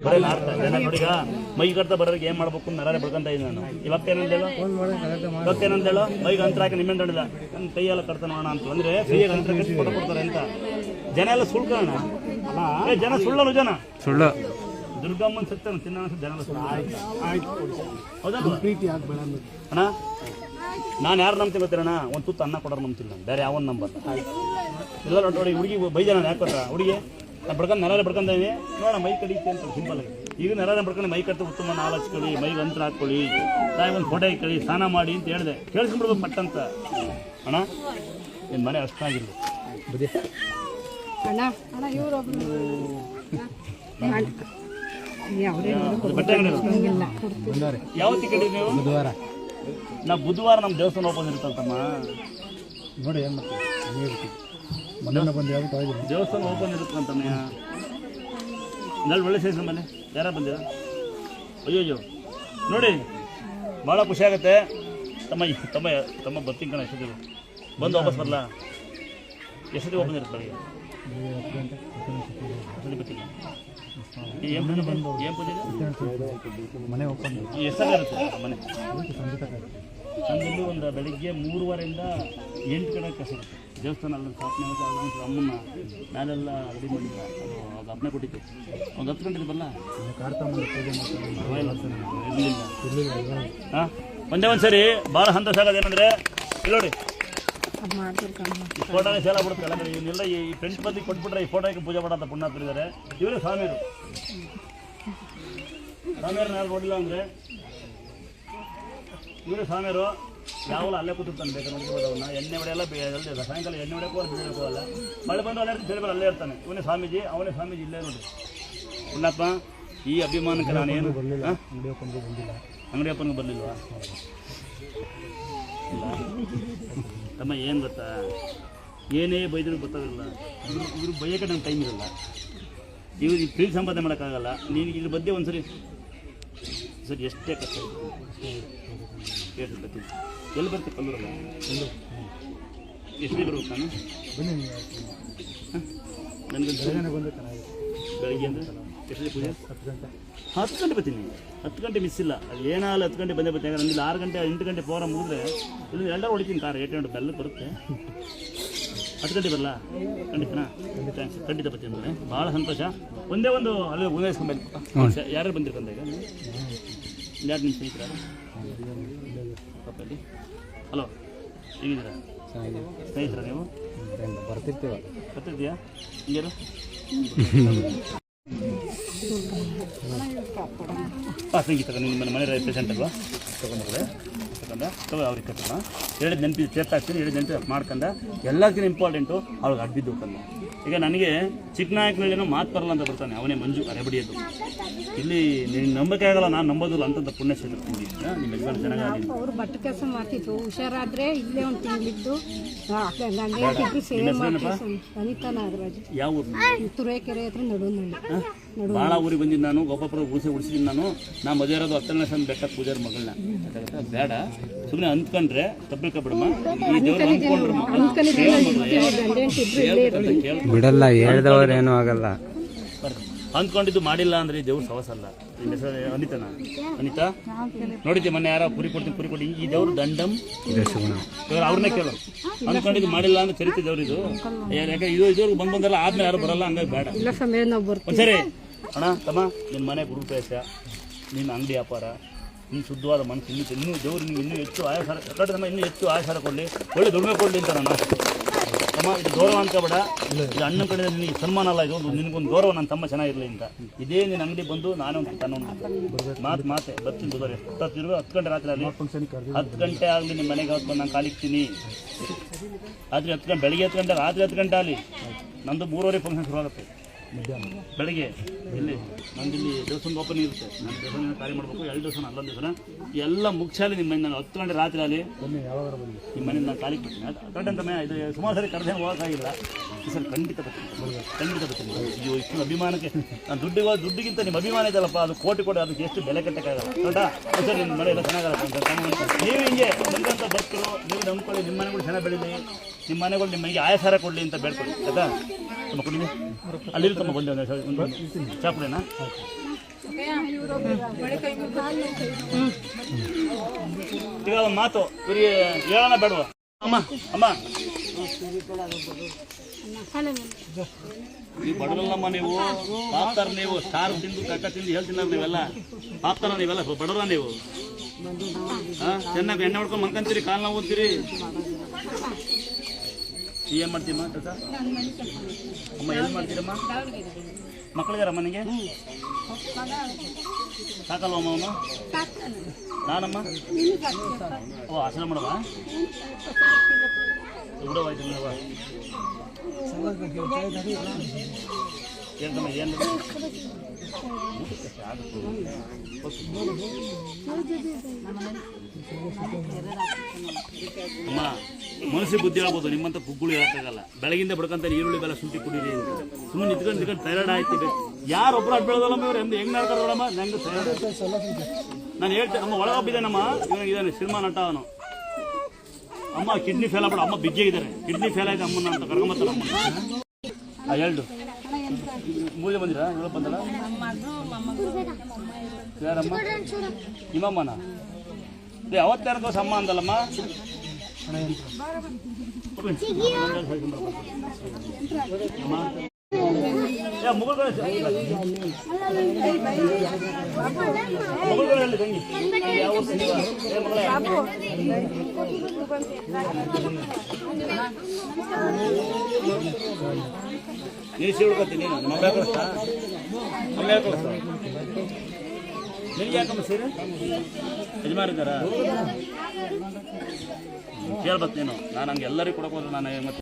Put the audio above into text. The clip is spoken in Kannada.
ಬರೀ ನಾರ್ತಾ ಜನ ನೋಡಿಗ ಮೈ ಕಟ್ತಾ ಬರೋರಿಗೆ ಏನ್ ಮಾಡ್ಬೇಕು ನರಾರೆ ಬಡ್ಕೊಂತ ಇದ್ದೀನಿ ನಾನು. ಇವಾಗ ಏನಂದೇಳು ಮೈಗೆ ಅಂತರ ಹಾಕಿ ನಿಮ್ಮೆಂದು ಹೊಡಿದ ನನ್ನ ಕೈಯೆಲ್ಲ ಕಟ್ತಾನ ಅಣ್ಣ ಅಂತ. ಅಂದ್ರೆ ಕೈಯಾಗ ಅಂತರ ಕಟ್ಟಿ ಫೋಟೋ ಕೊಡ್ತಾರೆ ಅಂತ. ಜನ ಎಲ್ಲ ಸುಳ್ಕೋಣ ಏ ಜನ ಸುಳ್ಳಲ್ಲ ಜನ ಸುಳ್ಳು. ದುರ್ಗಮ್ಮನ್ ಸತ್ತ ತಿನ್ನ ಜನ ಎಲ್ಲ ಸುಳ್ಳು. ಹೌದಲ್ವಾ? ಪ್ರೀತಿ ಆಗ್ಬೇಡ ಅಣ್ಣ ನಾನು ಯಾರು ನಂಬ್ತೀನಿ ಗೊತ್ತಿರಣ್ಣ ಒಂದು ತುತ್ತು ಅನ್ನ ಕೊಡೋರು ನಂಬ್ತೀನಿ ನಾನು. ಬೇರೆ ಯಾವ ನಂಬರ್ ಇಲ್ಲ ನೋಡಿ ಹುಡುಗಿ ಹುಡುಗಿ ಜನ ಯಾಕೆ ಹುಡುಗಿ? ನಾನು ಬಡ್ಕೊಂಡು ನರಾರ ಬಡ್ಕೊಂಡೇವಿ ನೋಡ ಮೈ ಕಡಿತೆ ಅಂತ ಸಿಂಪಲ್ ಆಗಿ. ಈಗ ನರಾರ ಬಡ್ಕೊಂಡು ಮೈ ಕಟ್ಟು ಉತ್ತಮ ನಾಲ್ ಹಚ್ಕೊಳ್ಳಿ ಮೈಗೆ ಅಂತರ ಹಾಕ್ಕೊಳ್ಳಿ ತಾಯಿ ಒಂದು ಫೋಟೋ ಇಟ್ಕೊಳ್ಳಿ ಸ್ನಾನ ಮಾಡಿ ಅಂತ ಹೇಳಿದೆ. ಕೇಳಿಸ್ಕೊಂಡ್ಬಿಡ್ಬೇಕು ಪಟ್ಟಂತ ಅಣ್ಣ ನಿನ್ನ ಮನೆ ಅಷ್ಟಾಗಿಲ್ಲ ಅಣ್ಣ ಅಣ್ಣ ಇವ್ರೊಬ್ರು ಅದು ಬಟ್ಟೆ ಅಂಗಡಿ ಯಾವತ್ತಿ ಕಡಿ ನೀವು? ಬುಧವಾರ. ನಾ ಬುಧವಾರ ನಮ್ಮ ದೇವಸ್ಥಾನ ಓಪನ್ ಇರ್ತಂತಮ್ಮ ನೋಡಿ ಏನು ಮಾಡ್ತೀವಿ ಮೊನ್ನೆ ಬಂದು ಯಾವ ಆಗಿಲ್ಲ ದೇವಸ್ಥಾನ ಓಪನ್ ಇರುತ್ತೆ ಅಂತಮ್ಮಯ್ಯ ನಾಳೆ ಒಳ್ಳೆ ಸೈಜ್ ಮನೆ. ಯಾರ ಬಂದಿರ? ಅಯ್ಯೋ ಅಯ್ಯೋ. ನೋಡಿ ಭಾಳ ಖುಷಿ ಆಗುತ್ತೆ. ತಮ್ಮ ತಮ್ಮ ತಮ್ಮ ಬರ್ತೀನಿ ಕಣ ಎಷ್ಟೊತ್ತಿಗೆ. ಬಂದು ವಾಪಸ್ ಬರಲ್ಲ ಎಷ್ಟೊತ್ತಿಗೆ ಓಪನ್ ಇರುತ್ತೆ ಏನು ಪೂಜೆ? ಬಂದು ಏನು ಪೂಜೆ ಇದೆ? ಮನೆ ಓಪನ್. ಎಷ್ಟು ಇರುತ್ತೆ ಮನೆ? ಸಂಜೆ ಒಂದು ಬೆಳಿಗ್ಗೆ ಮೂರುವರೆಯಿಂದ ಎಂಟು ಕಡೆ ಕಸ ಇರುತ್ತೆ. ದೇವಸ್ಥಾನ ಅಲ್ಲಿ ಸ್ಥಾಪನೆ ಆಗುತ್ತೆ, ಅದ್ರ ಅಮ್ಮನ್ನ ಮೇಲೆಲ್ಲ ರೆಡಿ ಮಾಡಿದ್ರು ಅದು ಅದು ಅಪ್ಪನೆ ಕೊಟ್ಟಿತ್ತು ಒಂದು ಹತ್ತು ಗಂಟೆ ಮಾಡ್ತಾರೆ. ಇರಲಿಲ್ಲ. ಹಾಂ? ಒಂದೇ ಒಂದು ಸರಿ ಭಾಳ ಸಂತೋಷ ಆಗೋದು ಏನಂದರೆ ಇಲ್ಲಿ ನೋಡಿ. ಅದು ಮಾಡ್ತಿರ್ಕಮ್ಮ ಈ ಫೋಟೋನೇ ಸೇಲ ಬಿಡುತ್ತೆ ಅಲ್ಲ ಇವನ್ನೆಲ್ಲ ಈ ಫ್ರೆಂಡ್ಸ್ ಬಂದು ಕೊಟ್ಬಿಟ್ರೆ ಈ ಫೋಟೋಗೆ ಪೂಜೆ ಮಾಡೋಂಥ ಪುಣ್ಯ ಹಾಕ್ತಿದ್ದಾರೆ ಇವರು ಸ್ವಾಮಿಯರು ಸ್ವಾಮಿಯರನ್ನ ಯಾರು ನೋಡಿಲ್ಲ ಅಂದರೆ ಇವರು ಸ್ವಾಮಿಯರು ಯಾವಲ್ಲ ಅಲ್ಲೇ ಕೂತಿರ್ತಾನೆ ಬೇಕಾದ್ರೆ ನೋಡ್ಬೋದು ಅವನ್ನ ಎಣ್ಣೆ ಹೊಡೆಯಲ್ಲ ಅಲ್ಲದೆ ಸಾಯಂಕಾಲ ಎಣ್ಣೆ ಹೊಡೆಯಕ್ಕೂ ಅವ್ರು ಬೀಳಕ್ಕೂ ಅಲ್ಲ ಮಳೆ ಬಂದು ಅಲ್ಲೇ ಇರ್ತೀನಿ ಬೇರೆ ಅಲ್ಲೇ ಇರ್ತಾನೆ. ಇವನೇ ಸ್ವಾಮೀಜಿ ಅವನೇ ಸ್ವಾಮೀಜಿ ಇಲ್ಲೇ ನೋಡಿ ಉಣ್ಣಪ್ಪ ಈ ಅಭಿಮಾನಕ್ಕೆ ಅಂಗಡಿ ಓಪನ್ಗೆ ಬಂದಿಲ್ಲ. ಅಂಗಡಿ ಅಪ್ಪನಿಗೆ ಬರಲಿಲ್ವಾ ಇಲ್ಲ ತಮ್ಮ ಏನು ಗೊತ್ತಾ? ಏನೇ ಬೈದರೂ ಗೊತ್ತಾಗಲ್ಲ. ಇವರು ಇವ್ರು ಬೈಯೋಕೆ ನಂಗೆ ಟೈಮ್ ಇರಲ್ಲ. ಇವ್ರಿಗೆ ಪ್ರೀತಿ ಸಂಪಾದನೆ ಮಾಡೋಕ್ಕಾಗಲ್ಲ. ನೀನು ಇದ್ರ ಬಗ್ಗೆ ಒಂದ್ಸರಿ. ಸರಿ ಎಷ್ಟೇ ಕಷ್ಟ ಕೇಳಿ ಬರ್ತೀನಿ. ಎಲ್ಲಿ ಬರ್ತೀವಿ ಕಲ್ಲೂರಲ್ಲ? ಎಷ್ಟು ಬರ್ಬೇಕು ನಾನು ಬನ್ನಿ ನನಗೆ ಬೆಳಗ್ಗೆ ಬಂದು ಚೆನ್ನಾಗಿದೆ ಬೆಳಗ್ಗೆ ಅಂದರೆ ಎಷ್ಟು ಪೂಜೆ? ಹತ್ತು ಗಂಟೆ. ಹತ್ತು ಗಂಟೆ ಬರ್ತೀನಿ. ಹತ್ತು ಗಂಟೆ ಮಿಸ್ ಇಲ್ಲ. ಅದು ಏನಾಗಲ್ಲ ಹತ್ತು ಗಂಟೆ ಬಂದೇ ಬರ್ತೀನಿ. ಯಾಕಂದ್ರೆ ಇಲ್ಲಿ ಆರು ಗಂಟೆ ಎಂಟು ಗಂಟೆ ಪ್ರೋಗ್ರಾಮ್ ಮುಗಿದ್ರೆ ಇಲ್ಲಿ ಎಲ್ಲರೂ ಹೊಡಿತೀನಿ ಕಾರ್. ಏಟ್ ಗಂಟೆ ಬೆಲ್ಲ ಬರುತ್ತೆ. ಹತ್ತು ಗಂಟೆ ಬರಲ್ಲ? ಖಂಡಿತನಾ? ಥ್ಯಾಂಕ್ಸ್ ಖಂಡಿತ ಬರ್ತೀನಿ ಭಾಳ ಸಂತೋಷ. ಒಂದೇ ಒಂದು ಅಲ್ಲಿ ಉದಯಿಸ್ಕೊಂಬೇಕು ಯಾರು ಬಂದಿರ್ಕಂದ ಈಗ? ಯಾರು ನಿಮ್ಮ ಸ್ನೇಹಿತರ? ಹಲೋ ಹೇಗಿದ್ದೀರಾ? ಸ್ನೇಹಿತರ ನೀವು? ಬರ್ತಿರ್ತೀವ ಬರ್ತಿದ್ಯಾ ಹಿಂಗೇನು? ಹಾಂ ಸಂಗೀತ ನಿಮ್ಮ ಮನೆ ಮನೆ ಪೇಷಂಟ್ ಅಲ್ವಾ? ತಗೊಂಡ್ರೆ ತಗೊಂಡ ತಗೋ ಅವ್ರಿಗೆ ಕಟ್ಟೋಣ ಎರಡು ನೆನಪಿ ಸೇರ್ತಾಕ್ತೀನಿ ಎರಡು ನೆನಪಿ ಮಾಡ್ಕೊಂಡ ಎಲ್ಲದಕ್ಕಿಂತ ಇಂಪಾರ್ಟೆಂಟು ಅವ್ರಿಗೆ ಅಡ್ಡಿದ್ದು ಕಂದ. ಈಗ ನನಗೆ ಚಿಕ್ಕನಾಯಕನಲ್ಲಿನೋ ಮಾತು ಬರಲ್ಲ ಅಂತ ಬರ್ತಾನೆ ಅವನೇ ಮಂಜು ಅರೆಬಡಿಯೋದು ಇಲ್ಲಿ ನೀನು ನಂಬಿಕೆ ಆಗಲ್ಲ ನಾನು ನಂಬೋದಿಲ್ಲ ಅಂತಂದ ಪುಣ್ಯಕ್ಷೇತ್ರ ನಿಮ್ಮ ಯಜಮಾನ ಚೆನ್ನಾಗಿ ಅವ್ರು ಬಟ್ಟೆ ಕೆಲಸ ಮಾಡ್ತಿದ್ರು. ಹುಷಾರಾದ್ರೆ ಇಲ್ಲೇ ಒಂದು ತಿಂಗಳಿದ್ದು. ಸೇವೆ ಮಾಡ್ತೀವಿ ಅನಿತಾ ನಾಗರಾಜ್. ಯಾವ ಊರು? ತುರೇಕೆರೆ ಹತ್ರ ನಡುವಿನಲ್ಲಿ ಭಾಳ ಊರಿಗೆ ಬಂದಿದ್ದು ನಾನು ಗೋಪಾಪುರ ಉಳಿಸಿ ಉಳಿಸಿದ್ದೀನಿ ನಾನು. ನಾ ಮದುವೆ ಇರೋದು ಹತ್ತನೇ ಸಣ್ಣ ಬೆಟ್ಟ ಪೂಜೆ ಮಗಳನ್ನ? ಬೇಡ. ಸುಮ್ಮನೆ ಅಂದ್ಕೊಂಡ್ರೆ ತಪ್ಪಿಕಬಿಡಮ್ಮ ಈ ದೇವ್ರು ಅಂದ್ಕೊಂಡ್ರಮ್ಮ ಬಿಡಲ್ಲ ಹೇಳ್ದವ್ರು ಏನೂ ಆಗಲ್ಲ. ಅಂದ್ಕೊಂಡಿದ್ದು ಮಾಡಿಲ್ಲ ಅಂದ್ರೆ ಈ ದೇವ್ರು ಸವಸಲ್ಲ. ಅನಿತನ? ಅನಿತಾ? ನೋಡಿದ್ದೆ ಮೊನ್ನೆ ಯಾರೋ ಪುರಿ ಕೊಡ್ತೀನಿ ಪುರಿ ಕೊಡಿ ಈ ದೇವ್ರು ದಂಡಂ. ಅವ್ರನ್ನೇ ಕೇಳು. ಅಂದ್ಕೊಂಡಿದ್ದು ಮಾಡಿಲ್ಲ ಅಂದ್ರೆ ಚರಿತ್ರೆ ದೇವ್ರು ಇದು. ಯಾಕೆ ಇದು ಇದ್ರು ಬಂದ್ ಬಂದಲ್ಲ ಆದ್ಮೇಲೆ ಯಾರು ಬರಲ್ಲ ಹಂಗಾಗಿ ಬೇಡ. ಸರಿ ಅಣ್ಣ ತಮ್ಮ ನಿನ್ನ ಮನೆ ಗುರುಪೇಶ ನಿನ್ನ ಅಂಗಡಿ ವ್ಯಾಪಾರ ನಿನ್ನ ಶುದ್ಧವಾದ ಮನಸ್ಸು ಇನ್ನೂ ಇನ್ನೂ ದೇವರು ನೀವು ಇನ್ನೂ ಹೆಚ್ಚು ಆಯಾಸಾರ ಕಟ್ಟಡದಮ್ಮ ಇನ್ನೂ ಹೆಚ್ಚು ಆಯಾಸಾರ ಕೊಡಲಿ. ಒಳ್ಳೆ ದುಡಿಮೆ ಕೊಡಲಿ ಅಂತ ನಾನು ಅಮ್ಮ, ಇದು ಗೌರವ ಅನ್ಕೋಬೇಡ ಇದು ಅಣ್ಣನ ಕಡೆ ನಿನಗೆ ಸನ್ಮಾನ ಅಲ್ಲ, ಇದು ನಿನಗೊಂದು ಗೌರವ, ನನ್ನ ತಮ್ಮ ಚೆನ್ನಾಗಿರಲಿ ಅಂತ. ಇದೇ ನಿನ್ನ ಅಂಗಡಿ ಬಂದು ನಾನು ಒಂದು ಮಾತು ಮಾತೆ, ಬರ್ತೀನಿ ಬುಧವಾರ ಎಷ್ಟು ಇರುವ ಹತ್ತು ಗಂಟೆ ರಾತ್ರಿ ಅಲ್ಲಿ ಹತ್ತು ಗಂಟೆ ಆಗಲಿ ನಿಮ್ಮ ಮನೆಗೆ ಹೋಗ್ಬಂದು ಬಂದು ನಾನು ಕಾಲಿಕ್ತೀನಿ ರಾತ್ರಿ ಹತ್ತು ಗಂಟೆ ಬೆಳಿಗ್ಗೆ ಹತ್ತು ಗಂಟೆ, ರಾತ್ರಿ ಹತ್ತು ಗಂಟೆ ಆಗಲಿ. ನಂದು ಮೂರುವರೆ ಫಂಕ್ಷನ್ ಶುರುವಾಗುತ್ತೆ. ಬೆಳಗ್ಗೆ ಇಲ್ಲಿ ನಮ್ದು ಇಲ್ಲಿ ದೇವಸ್ಥಾನದ ಓಪನ್ ಇರುತ್ತೆ. ನಾನು ದೇವಸ್ಥಾನ ಕಾರ್ಯ ಮಾಡಬೇಕು. ಎರಡು ದಿವಸ ಅಲ್ಲೊಂದು ದಿವಸ ಎಲ್ಲ ಮುಖ್ಯಾಲಿ ನಿಮ್ಮ ನಾನು ಹತ್ತು ಗಂಟೆ ರಾತ್ರಿ ಅಲ್ಲಿ. ನಿಮ್ಮ ಮನೆಯಿಂದ ನಾನು ಕಾಲಿಗೆ ಬರ್ತೀನಿ ಕರೆಕ್ಟ್ ಅಂತ ಇದು ಸುಮಾರು ಸರಿ ಕರೆದೇ ಹೋಗೋಕ್ಕಾಗಿಲ್ಲ ಸರ್ ಖಂಡಿತ ಬರ್ತೀನಿ. ಖಂಡಿತ ಬರ್ತೀನಿ. ಅಯ್ಯೋ ಇಷ್ಟು ಅಭಿಮಾನಕ್ಕೆ ನಾನು ದುಡ್ಡಿಗೆ ದುಡ್ಡಿಗಿಂತ ನಿಮ್ಮ ಅಭಿಮಾನ ಇದೆಯಲ್ಲಪ್ಪ ಅದು ಕೋಟಿ ಕೋಟಿ ಅದಕ್ಕೆ ಎಷ್ಟು ಬೆಲೆ ಕಟ್ಟಕ್ಕಾಗಲ್ಲ. ಕರೆಕ್ಟಾ ಸರ್ ನಿಮ್ಮ ಮನೆ ಎಲ್ಲ ಚೆನ್ನಾಗಲ್ಲ ನೀವು ಹಿಂಗೆ ಬಂದಂಥ ಭಕ್ತರು ನೀವು ನಂಬ್ಕೊಳ್ಳಿ ನಿಮ್ಮ ಮನೆಗಳು ಚೆನ್ನಾಗಿ ಬೆಳೀಲಿ. ನಿಮ್ಮ ಮನೆಗಳು ನಿಮಗೆ ಆಯಾಸಾರ ಆಯಸಾರ ಕೊಡಲಿ ಅಂತ ಬೇಡ್ಕೊಳ್ಳಿ. ಆಯ್ತಾ? ಅಲ್ಲಿರು ತಮ್ಮ ಬಂದೆ ಈಗ ಒಂದು ಮಾತು ಹೇಳೋಣ ಬೇಡವಾ? ಅಮ್ಮ ಅಮ್ಮ. ನೀವು ಬಡವರಲ್ಲಮ್ಮ ನೀವು, ಪಾಪ್ತಾರ ನೀವು ಸ್ಟಾರ್ ತಿಂದು ಕಕ್ಕ ತಿಂದು ಹೇಳ್ತಿಲ್ಲ ನೀವೆಲ್ಲ. ಪಾಪ್ತಾರ ನೀವೆಲ್ಲ ಬಡವರ ನೀವು. ಚೆನ್ನಾಗಿ ಎಣ್ಣೆ ಹೊಡ್ಕೊಂಡು ಮಂಕಂತೀರಿ ನಾವು ಓದ್ತೀರಿ ಏನ್ ಮಾಡ್ತೀಮ್ಮ ಕೆಲಸ ಅಮ್ಮ ಎಲ್ಲಿ ಮಾಡ್ತೀರಮ್ಮ ಮಕ್ಕಳಿಗಾರಮ್ಮ ನಿಮಗೆ ಸಾಕಲ್ವಮ್ಮ ಅವನು ನಾನಮ್ಮ ಓ ಆಶ್ರಮ ಮಾಡವ ಬಿಡವಾಯ್ತು ನೀವ ಏನಮ್ಮ ಏನು ಅಮ್ಮ, ಮನಸ್ಸಿಗೆ ಬುದ್ಧಿ ಹೇಳ್ಬೋದು ನಿಮ್ಮಂತ ಕುಗ್ಗುಳು ಹೇಳಕ್ಕಾಗಲ್ಲ. ಬೆಳಗಿಂದ ಬಡ್ಕಂತ ಈರುಳ್ಳಿ ಬೆಲ್ಲ ಶುಂಠಿ ಕುಡೀರಿ ಸುಮ್ಮನೆ ನಿಂತ್ಕೊಂಡು ನಿಂತ್ಕೊಂಡು ಥೈರಾಯ್ಡ್ ಆಯ್ತು ಯಾರು ಒಬ್ರು ಅಡ್ ಬೆಳೆದಲ್ಲಮ್ಮ ಇವ್ರು? ಹೆಂಗೆ ಹೆಂಗೆ ನಡ್ಕೊಂಡ್ರಮ್ಮ ನಂಗೆ ನಾನು ಹೇಳ್ತೇನೆ ಅಮ್ಮ ಒಳಗೊಬ್ಬಿದ್ದಾನಮ್ಮ ಇವನಿಗೆ ಇದ್ದಾನೆ ಸಿನಿಮಾ ನಟ ಅವನು. ಅಮ್ಮ ಕಿಡ್ನಿ ಫೇಲ್ ಆಗ್ಬೇಡ. ಅಮ್ಮ ಬಿಜ್ಜೆ ಇದ್ದಾರೆ ಕಿಡ್ನಿ ಫೇಲ್ ಆಯ್ತು ಅಮ್ಮನ ಅಂತ ಕರ್ಕೊಂಬತ್ತಾರ ಆ ಹೇಳ್ದು ಮೂಲೆ ಬಂದಿರಾ? ಹೇಳ ಬಂದಲ್ಲ ಯಾರಮ್ಮ? ನಿಮ್ಮಮ್ಮನ? ದಿವಸ ಅಮ್ಮ ಅಂದಲ್ಲಮ್ಮ ಮುಗುಳ್ಗಳು ಮುಗುಳ್ಗಳು ಹೇಳಿ ತಂಗಿ ಯಾವ ಸೀಳ್ಕೊತೀನಿ ನೀನು ನಮ್ಮ ಅಮ್ಮ ಕಳಿಸ್ತಾ ನಿನಗೆ ಯಾಕಮ್ಮ ಯಜಮಾನಿದ್ದಾರಾ? ನೀನು. ನಾನು ಹಂಗೆ ಎಲ್ಲರಿಗೂ ಕೊಡಕ್ಕೆ ಹೋದ್ರೆ ನಾನು ಮತ್ತೆ